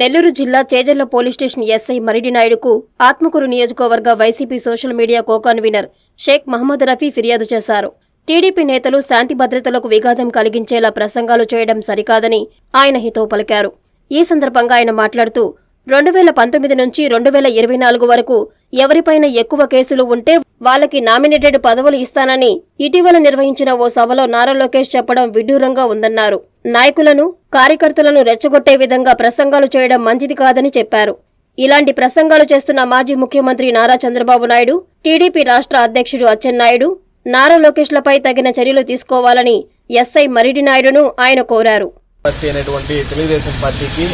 నెల్లూరు జిల్లా Chejarla police station SI Maridi నాయుడుకు ఆత్మకూరు నియోజకవర్గ YCP social media co-convener Sheikh Mohammed Rafi ఫిర్యాదు చేశారు. టీడీపీ నేతలు శాంతి భద్రతలకు విఘాతం కలిగించేలా ప్రసంగాలు చేయడం సరికాదని ఆయన హితవు పలికారు. ఈ సందర్భంగా ఆయన మాట్లాడుతూ రెండు వేల పంతొమ్మిది నుంచి రెండు వేల ఇరవై నాలుగు వరకు ఎవరిపైన ఎక్కువ కేసులు ఉంటే వాళ్ళకి నామినేటెడ్ పదవులు ఇస్తానని ఇటీవల నిర్వహించిన ఓ సభలో నారా లోకేష్ చెప్పడం విడ్డూరంగా ఉందన్నారు. నాయకులను కార్యకర్తలను రెచ్చగొట్టే విధంగా ప్రసంగాలు చేయడం మంచిది కాదని చెప్పారు. ఇలాంటి ప్రసంగాలు చేస్తున్న మాజీ ముఖ్యమంత్రి నారా చంద్రబాబు నాయుడు టీడీపీ రాష్ట్ర అధ్యక్షుడు అచ్చెన్నాయుడు నారా లోకేష్లపై తగిన చర్యలు తీసుకోవాలని ఎస్ఐ మరిడి నాయుడును ఆయన కోరారు. పార్టీ అనేటువంటి తెలుగుదేశం పార్టీకి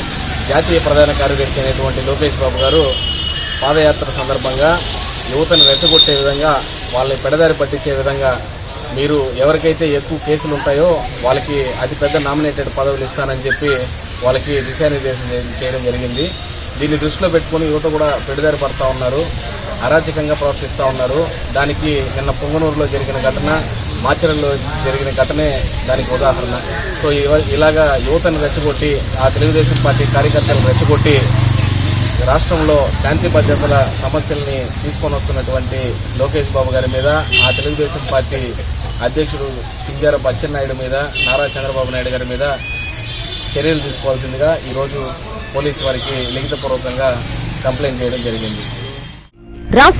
జాతీయ ప్రధాన కార్యదర్శి అయినటువంటి లోకేష్ బాబు గారు పాదయాత్ర సందర్భంగా యువతను రెచ్చగొట్టే విధంగా వాళ్ళని పెడదారి పట్టించే విధంగా మీరు ఎవరికైతే ఎక్కువ కేసులు ఉంటాయో వాళ్ళకి అతిపెద్ద నామినేటెడ్ పదవులు ఇస్తానని చెప్పి వాళ్ళకి దిశానిర్దేశం చేయడం జరిగింది. దీన్ని దృష్టిలో పెట్టుకొని యువత కూడా పెడిదారి పడతా ఉన్నారు. అరాచకంగా ప్రవర్తిస్తూ ఉన్నారు. దానికి నిన్న పొంగనూరులో జరిగిన ఘటన మాచరంలో జరిగిన ఘటనే దానికి ఉదాహరణ. సో ఇలాగా యువతను రెచ్చగొట్టి ఆ తెలుగుదేశం పార్టీ కార్యకర్తలను రెచ్చగొట్టి రాష్ట్రంలో శాంతి భద్రతల సమస్యల్ని తీసుకొని వస్తున్నటువంటి లోకేష్ బాబు గారి మీద ఆ తెలుగుదేశం పార్టీ అధ్యక్షుడు కింజారపు బచ్చెన్నాయుడు మీద నారా చంద్రబాబు నాయుడు గారి మీద చర్యలు తీసుకోవాల్సిందిగా ఈరోజు పోలీసు వారికి లిఖితపూర్వకంగా కంప్లైంట్ చేయడం జరిగింది. రాష్ట్ర